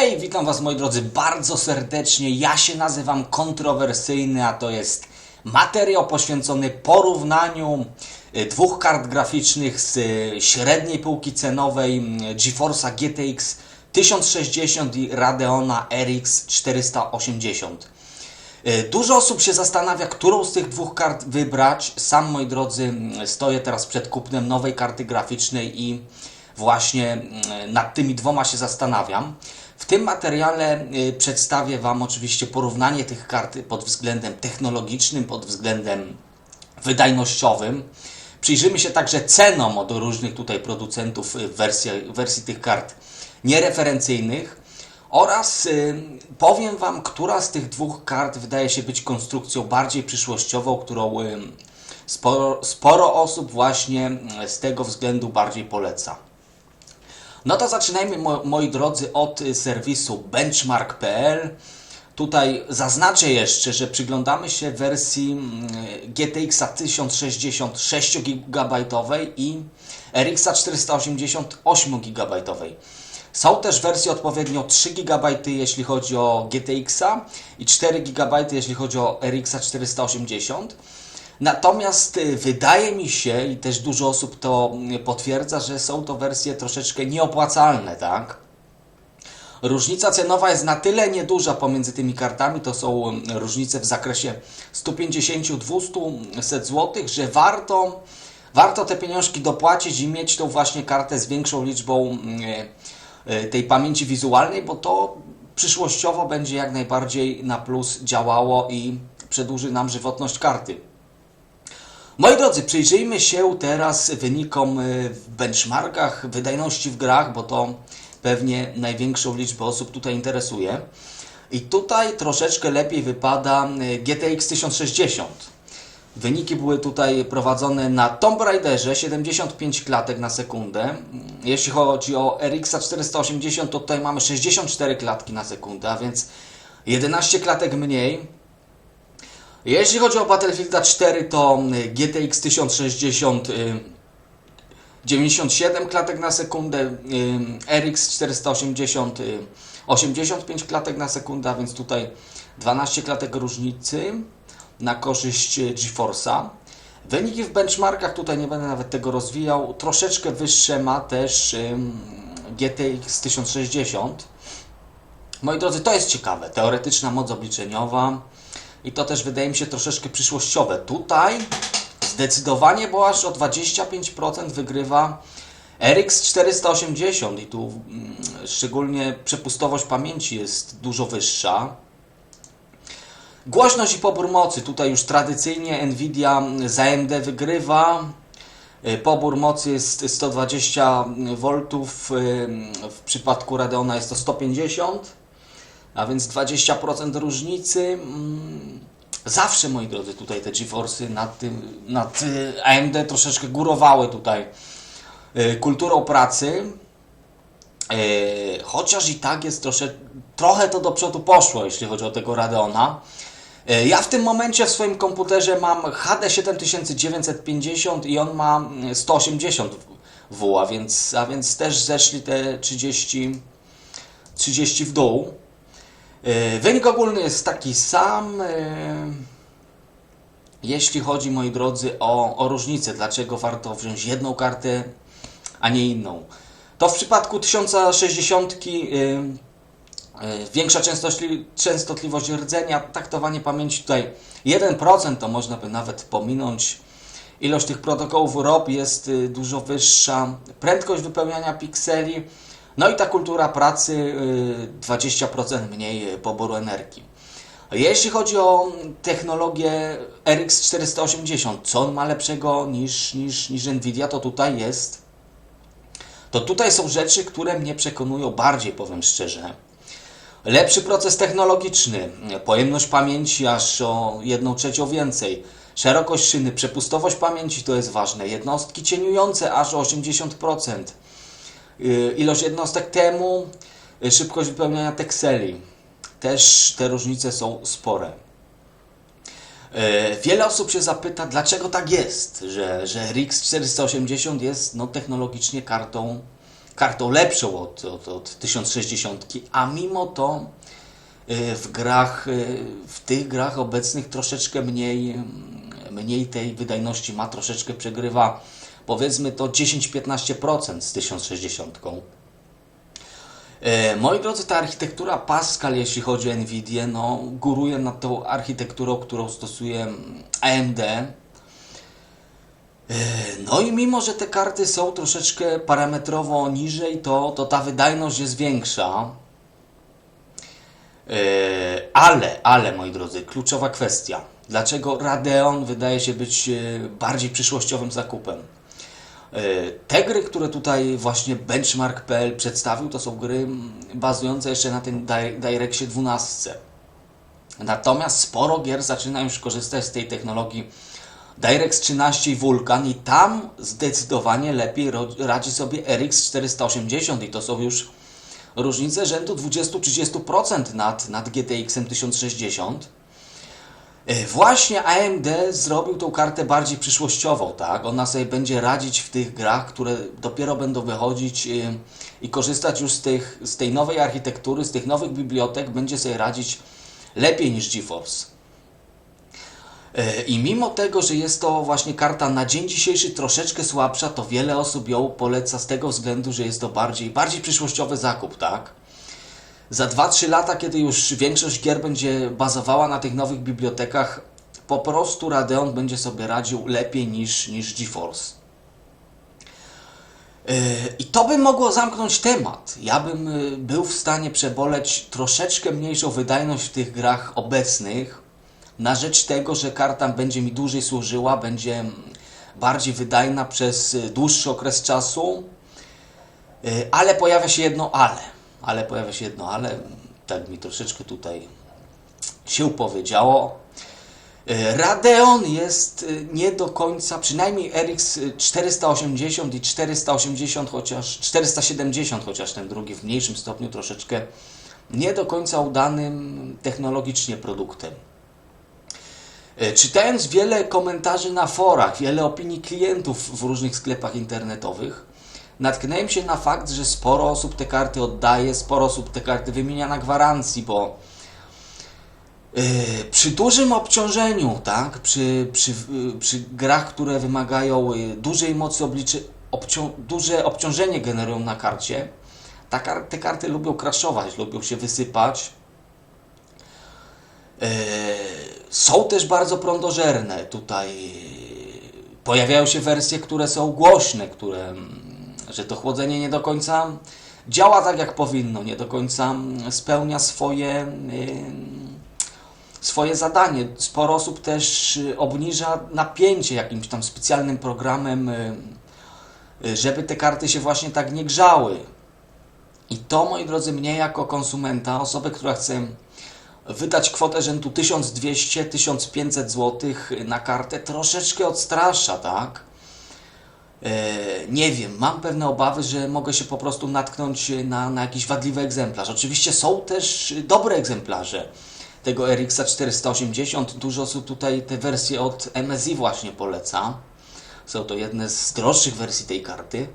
Hej, witam Was moi drodzy bardzo serdecznie. Ja się nazywam Kontrowersyjny, a to jest materiał poświęcony porównaniu y, dwóch kart graficznych z y, średniej półki cenowej y, GeForce'a GTX 1060 i Radeona RX 480. Y, Dużo osób się zastanawia, którą z tych dwóch kart wybrać. Sam, moi drodzy, mm, stoję teraz przed kupnem nowej karty graficznej i właśnie mm, nad tymi dwoma się zastanawiam. W tym materiale y, przedstawię Wam oczywiście porównanie tych kart pod względem technologicznym, pod względem wydajnościowym. Przyjrzymy się także cenom od różnych tutaj producentów y, wersji, wersji tych kart niereferencyjnych oraz y, powiem Wam, która z tych dwóch kart wydaje się być konstrukcją bardziej przyszłościową, którą sporo, sporo osób właśnie z tego względu bardziej poleca. No to zaczynajmy, mo, moi drodzy, od y, serwisu benchmark.pl. Tutaj zaznaczę jeszcze, że przyglądamy się wersji GTX 1060 6 GB i RX 480 8 GB. Są też wersje odpowiednio 3 GB jeśli chodzi o GTX-a i 4 GB jeśli chodzi o RX 480. Natomiast y, wydaje mi się, i też dużo osób to mm, potwierdza, że są to wersje troszeczkę nieopłacalne, tak? Różnica cenowa jest na tyle nieduża pomiędzy tymi kartami, to są mm, różnice w zakresie 150-200 zł, że warto, warto te pieniążki dopłacić i mieć tą właśnie kartę z większą liczbą mm, e, tej pamięci wizualnej, bo to przyszłościowo będzie jak najbardziej na plus działało i przedłuży nam żywotność karty. Moi drodzy, przyjrzyjmy się teraz wynikom y, w benchmarkach wydajności w grach, bo to pewnie największą liczbę osób tutaj interesuje. I tutaj troszeczkę lepiej wypada y, GTX 1060. Wyniki były tutaj prowadzone na Tomb Raiderze 75 klatek na sekundę. Jeśli chodzi o RX 480, to tutaj mamy 64 klatki na sekundę, a więc 11 klatek mniej. Jeśli chodzi o Battlefield 4, to y, GTX 1060 y, 97 klatek na sekundę, y, RX 480 y, 85 klatek na sekundę, a więc tutaj 12 klatek różnicy na korzyść y, GeForce'a. Wyniki w benchmarkach, tutaj nie będę nawet tego rozwijał, troszeczkę wyższe ma też ym, GTX 1060. Moi drodzy, to jest ciekawe. Teoretyczna moc obliczeniowa i to też wydaje mi się troszeczkę przyszłościowe. Tutaj zdecydowanie, bo aż o 25% wygrywa RX 480 i tu mm, szczególnie przepustowość pamięci jest dużo wyższa. Głośność i pobór mocy. Tutaj już tradycyjnie Nvidia z AMD wygrywa. Y, Pobór mocy jest 120 V, y, w przypadku Radeona jest to 150, a więc 20% różnicy. Mm, Zawsze, moi drodzy, tutaj te GeForce'y nad, tym, nad AMD troszeczkę górowały tutaj y, kulturą pracy. Y, Chociaż i tak jest trosze, trochę to do przodu poszło, jeśli chodzi o tego Radeona. Y, Ja w tym momencie w swoim komputerze mam HD 7950 i on ma mm, 180 W, a więc, a więc też zeszli te 30, 30 w dół. Y, Wynik ogólny jest taki sam. y, Jeśli chodzi, moi drodzy, o, o różnicę, dlaczego warto wziąć jedną kartę, a nie inną. To w przypadku 1060 y, y, większa częstotli, częstotliwość rdzenia, taktowanie pamięci tutaj 1% to można by nawet pominąć. Ilość tych protokołów ROP jest dużo wyższa, prędkość wypełniania pikseli, no i ta kultura pracy y, 20% mniej y, poboru energii. Jeśli chodzi o technologię RX 480, co on ma lepszego niż, niż, niż Nvidia, to tutaj jest. To tutaj są rzeczy, które mnie przekonują bardziej, powiem szczerze. Lepszy proces technologiczny, pojemność pamięci aż o 1 trzecią więcej, szerokość szyny, przepustowość pamięci to jest ważne, jednostki cieniujące aż o 80%, Y, ilość jednostek temu, y, szybkość wypełniania tekseli. Też te różnice są spore. Y, Wiele osób się zapyta, dlaczego tak jest, że, że RX 480 jest no, technologicznie kartą, kartą lepszą od, od, od 1060, a mimo to y, w grach, y, w tych grach obecnych troszeczkę mniej, mniej tej wydajności ma, troszeczkę przegrywa powiedzmy to 10-15% z 1060. E, Moi drodzy, ta architektura Pascal, jeśli chodzi o Nvidia, no, góruje nad tą architekturą, którą stosuje mm, AMD. E, No i mimo, że te karty są troszeczkę parametrowo niżej, to, to ta wydajność jest większa. E, Ale, ale moi drodzy, kluczowa kwestia. Dlaczego Radeon wydaje się być bardziej przyszłościowym zakupem? E, Te gry, które tutaj właśnie Benchmark.pl przedstawił, to są gry mm, bazujące jeszcze na tym Di- DirectXie 12. Natomiast sporo gier zaczyna już korzystać z tej technologii DirectX 13 i Vulkan i tam zdecydowanie lepiej radzi sobie RX 480 i to są już różnice rzędu 20-30% nad, nad GTX 1060. E, Właśnie AMD zrobił tą kartę bardziej przyszłościową, tak? Ona sobie będzie radzić w tych grach, które dopiero będą wychodzić e, i korzystać już z, tych, z tej nowej architektury, z tych nowych bibliotek, będzie sobie radzić lepiej niż GeForce. I mimo tego, że jest to właśnie karta na dzień dzisiejszy troszeczkę słabsza, to wiele osób ją poleca z tego względu, że jest to bardziej, bardziej przyszłościowy zakup, tak? Za 2-3 lata, kiedy już większość gier będzie bazowała na tych nowych bibliotekach, po prostu Radeon będzie sobie radził lepiej niż, niż GeForce. Yy, I to by mogło zamknąć temat. Ja bym y, był w stanie przeboleć troszeczkę mniejszą wydajność w tych grach obecnych, na rzecz tego, że karta będzie mi dłużej służyła, będzie bardziej wydajna przez y, dłuższy okres czasu. Y, Ale pojawia się jedno ale. Ale pojawia się jedno ale. Tak mi troszeczkę tutaj się powiedziało. Y, Radeon jest y, nie do końca, przynajmniej RX 480 i 480, chociaż 470, chociaż ten drugi w mniejszym stopniu troszeczkę nie do końca udanym technologicznie produktem. E, Czytając wiele komentarzy na forach, wiele opinii klientów w różnych sklepach internetowych, natknąłem się na fakt, że sporo osób te karty oddaje, sporo osób te karty wymienia na gwarancji, bo e, przy dużym obciążeniu, tak, przy, przy, y, przy grach, które wymagają y, dużej mocy obliczy, obcią, duże obciążenie generują na karcie, ta, te karty lubią crashować, lubią się wysypać. E, Są też bardzo prądożerne. Tutaj pojawiają się wersje, które są głośne, które, mm, że to chłodzenie nie do końca działa tak jak powinno, nie do końca spełnia swoje, swoje zadanie. Sporo osób też obniża napięcie jakimś tam specjalnym programem, żeby te karty się właśnie tak nie grzały. I to, moi drodzy, mnie jako konsumenta, osobę, która chce wydać kwotę rzędu 1200-1500 zł na kartę, troszeczkę odstrasza, tak? E, nie wiem, mam pewne obawy, że mogę się po prostu natknąć na, na jakiś wadliwy egzemplarz. Oczywiście są też dobre egzemplarze tego RX 480. Dużo osób tutaj te wersje od MSI właśnie poleca. Są to jedne z droższych wersji tej karty.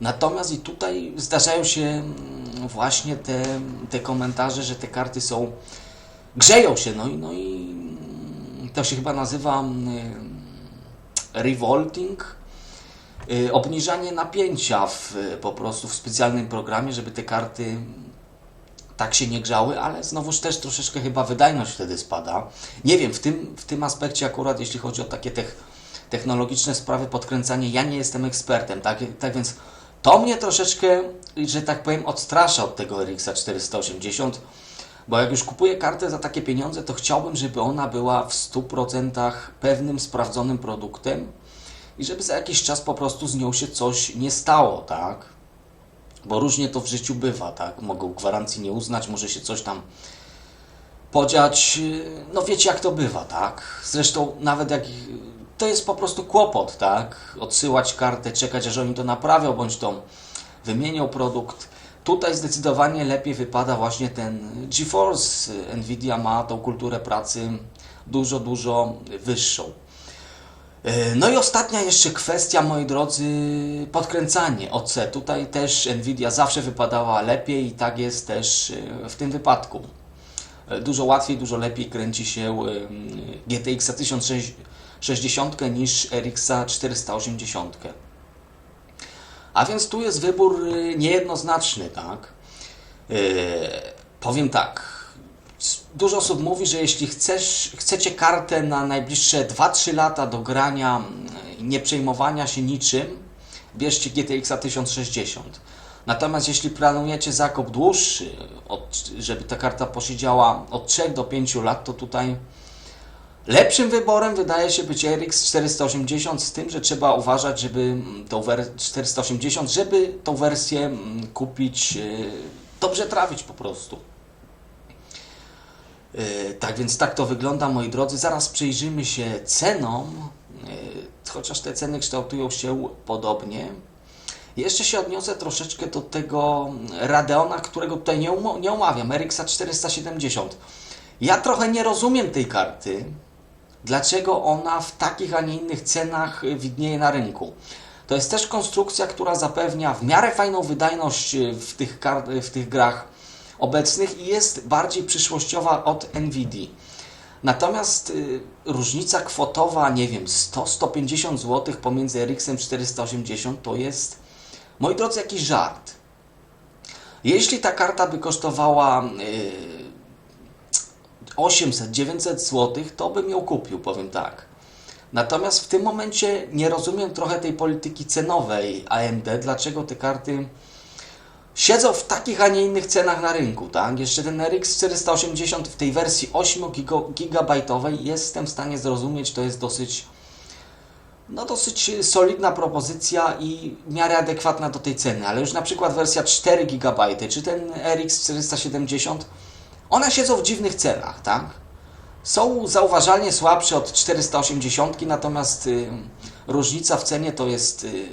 Natomiast i tutaj zdarzają się mm, właśnie te, te komentarze, że te karty są grzeją się, no i, no i mm, to się chyba nazywa mm, revolting, obniżanie napięcia w, po prostu w specjalnym programie, żeby te karty tak się nie grzały, ale znowuż też troszeczkę chyba wydajność wtedy spada. Nie wiem, w tym, w tym aspekcie akurat, jeśli chodzi o takie tech, technologiczne sprawy, podkręcanie, ja nie jestem ekspertem, tak, tak więc to mnie troszeczkę, że tak powiem, odstrasza od tego RX 480, bo jak już kupuję kartę za takie pieniądze, to chciałbym, żeby ona była w 100% pewnym, sprawdzonym produktem i żeby za jakiś czas po prostu z nią się coś nie stało, tak? Bo różnie to w życiu bywa, tak? Mogą gwarancji nie uznać, może się coś tam podziać. No wiecie jak to bywa, tak? Zresztą nawet jak to jest po prostu kłopot, tak? Odsyłać kartę, czekać aż oni to naprawią, bądź to wymienią produkt. Tutaj zdecydowanie lepiej wypada właśnie ten GeForce. Nvidia ma tą kulturę pracy dużo, dużo wyższą. E, No i ostatnia jeszcze kwestia, moi drodzy, podkręcanie OC. Tutaj też Nvidia zawsze wypadała lepiej i tak jest też e, w tym wypadku. E, Dużo łatwiej, dużo lepiej kręci się GTX 1060 niż RX 480. A więc tu jest wybór niejednoznaczny, tak? Powiem tak. Dużo osób mówi, że jeśli chcesz, chcecie kartę na najbliższe 2-3 lata do grania, mm, nie przejmowania się niczym, bierzcie GTX 1060. Natomiast jeśli planujecie zakup dłuższy, od, żeby ta karta posiedziała od 3 do 5 lat, to tutaj lepszym wyborem wydaje się być RX 480, z tym, że trzeba uważać, żeby mm, tą wersję 480, żeby tą wersję mm, kupić, yy, dobrze trafić po prostu. Yy, Tak więc tak to wygląda, moi drodzy. Zaraz przyjrzymy się cenom, yy, chociaż te ceny kształtują się podobnie. Jeszcze się odniosę troszeczkę do tego Radeona, którego tutaj nie, umo- nie omawiam, RX 470. Ja trochę nie rozumiem tej karty, dlaczego ona w takich, a nie innych cenach widnieje na rynku. To jest też konstrukcja, która zapewnia w miarę fajną wydajność w tych, w tych grach obecnych i jest bardziej przyszłościowa od Nvidia. Natomiast y, różnica kwotowa, nie wiem, 100-150 zł pomiędzy RX 480 to jest, moi drodzy, jakiś żart. Jeśli ta karta by kosztowała y, 800-900 zł, to bym ją kupił, powiem tak. Natomiast w tym momencie nie rozumiem trochę tej polityki cenowej AMD, dlaczego te karty siedzą w takich, a nie innych cenach na rynku, tak? Jeszcze ten RX 480 w tej wersji 8 gigabajtowej jestem w stanie zrozumieć, to jest dosyć no dosyć solidna propozycja i w miarę adekwatna do tej ceny, ale już na przykład wersja 4 GB czy ten RX 470 one siedzą w dziwnych cenach, tak? Są zauważalnie słabsze od 480, natomiast y, różnica w cenie to jest y,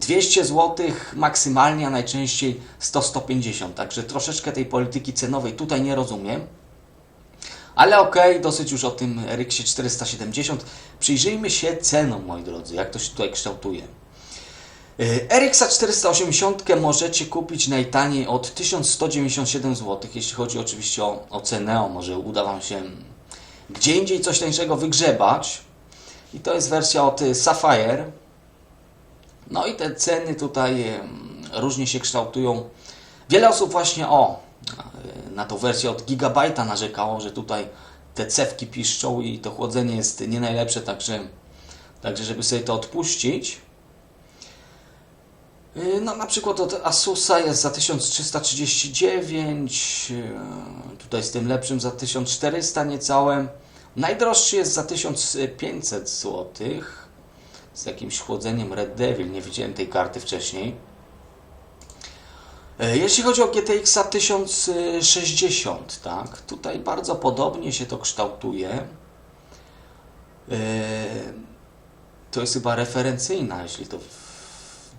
200 zł maksymalnie, a najczęściej 100-150. Także troszeczkę tej polityki cenowej tutaj nie rozumiem. Ale okej, dosyć już o tym RX 470. Przyjrzyjmy się cenom, moi drodzy, jak to się tutaj kształtuje. Y, RX 480 możecie kupić najtaniej od 1197 zł, jeśli chodzi oczywiście o, o cenę, może uda Wam się gdzie indziej coś tańszego wygrzebać. I to jest wersja od Sapphire. No i te ceny tutaj różnie się kształtują. Wiele osób właśnie o y, na tą wersję od Gigabajta narzekało, że tutaj te cewki piszczą i to chłodzenie jest nie najlepsze, także, także żeby sobie to odpuścić. Y, No na przykład od Asusa jest za 1339, y, tutaj z tym lepszym za 1400 niecałe. Najdroższy jest za 1500 zł z jakimś chłodzeniem Red Devil, nie widziałem tej karty wcześniej. E, Jeśli chodzi o GTX 1060, tak, tutaj bardzo podobnie się to kształtuje. E, To jest chyba referencyjna, jeśli to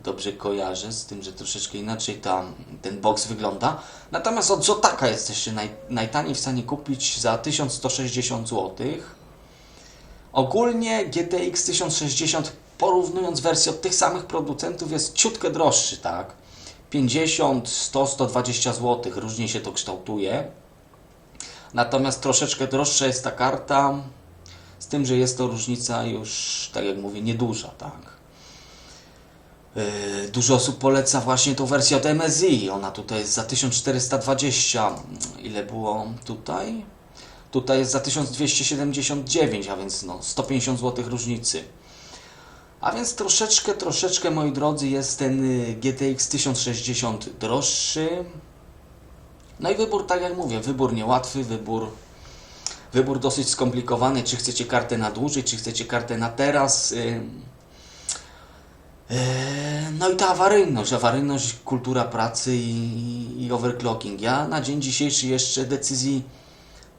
dobrze kojarzę, z tym, że troszeczkę inaczej ta, ten box wygląda. Natomiast od Zotaka jesteście naj, najtaniej w stanie kupić za 1160 zł. Ogólnie GTX 1060 porównując wersję od tych samych producentów jest ciutkę droższy, tak? 50, 100, 120 zł, różnie się to kształtuje. Natomiast troszeczkę droższa jest ta karta, z tym, że jest to różnica już, tak jak mówię, nieduża, tak? Yy, Dużo osób poleca właśnie tą wersję od MSI. Ona tutaj jest za 1420. Ile było tutaj? Tutaj jest za 1279, a więc no 150 zł różnicy. A więc troszeczkę, troszeczkę, moi drodzy, jest ten y, GTX 1060 droższy. No i wybór, tak jak mówię, wybór niełatwy, wybór, wybór dosyć skomplikowany. Czy chcecie kartę na dłużej, czy chcecie kartę na teraz. y, Eee, No i ta awaryjność, awaryjność, kultura pracy i, i overclocking. Ja na dzień dzisiejszy jeszcze decyzji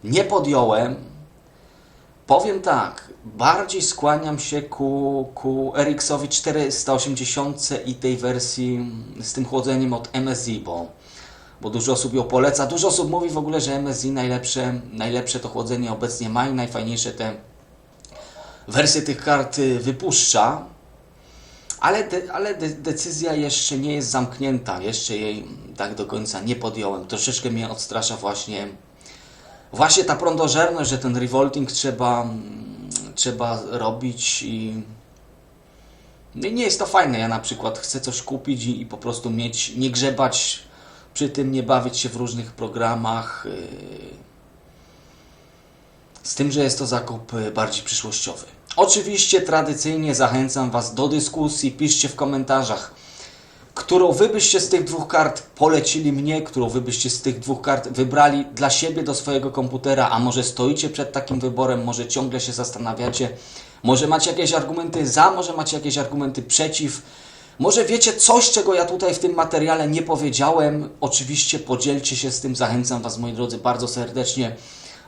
nie podjąłem. Powiem tak, bardziej skłaniam się ku, ku RX-owi 480 i tej wersji z tym chłodzeniem od MSI, bo, bo dużo osób ją poleca. Dużo osób mówi w ogóle, że MSI najlepsze, najlepsze to chłodzenie obecnie ma i najfajniejsze te wersję tych kart y, wypuszcza, ale, de, ale de, decyzja jeszcze nie jest zamknięta, jeszcze jej tak do końca nie podjąłem. Troszeczkę mnie odstrasza właśnie, właśnie ta prądożerność, że ten revolting trzeba, trzeba robić i no i nie jest to fajne. Ja na przykład chcę coś kupić i, i po prostu mieć, nie grzebać przy tym, nie bawić się w różnych programach. Yy, z tym, że jest to zakup y, bardziej przyszłościowy. Oczywiście tradycyjnie zachęcam Was do dyskusji. Piszcie w komentarzach, którą Wy byście z tych dwóch kart polecili mnie, którą Wy byście z tych dwóch kart wybrali dla siebie do swojego komputera, a może stoicie przed takim wyborem, może ciągle się zastanawiacie, może macie jakieś argumenty za, może macie jakieś argumenty przeciw. Może wiecie coś, czego ja tutaj w tym materiale nie powiedziałem. Oczywiście podzielcie się z tym. Zachęcam Was, moi drodzy, bardzo serdecznie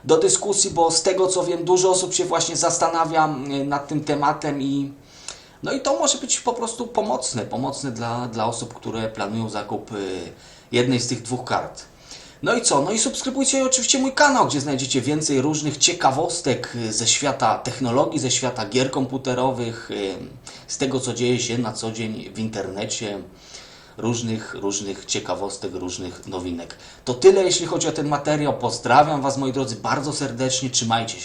do dyskusji, bo z tego co wiem, dużo osób się właśnie zastanawia y, nad tym tematem i no i to może być po prostu pomocne, pomocne dla, dla osób, które planują zakup y, jednej z tych dwóch kart. No i co? No i subskrybujcie oczywiście mój kanał, gdzie znajdziecie więcej różnych ciekawostek y, ze świata technologii, ze świata gier komputerowych, y, z tego co dzieje się na co dzień w internecie, różnych, różnych ciekawostek, różnych nowinek. To tyle jeśli chodzi o ten materiał. Pozdrawiam Was moi drodzy bardzo serdecznie, trzymajcie się.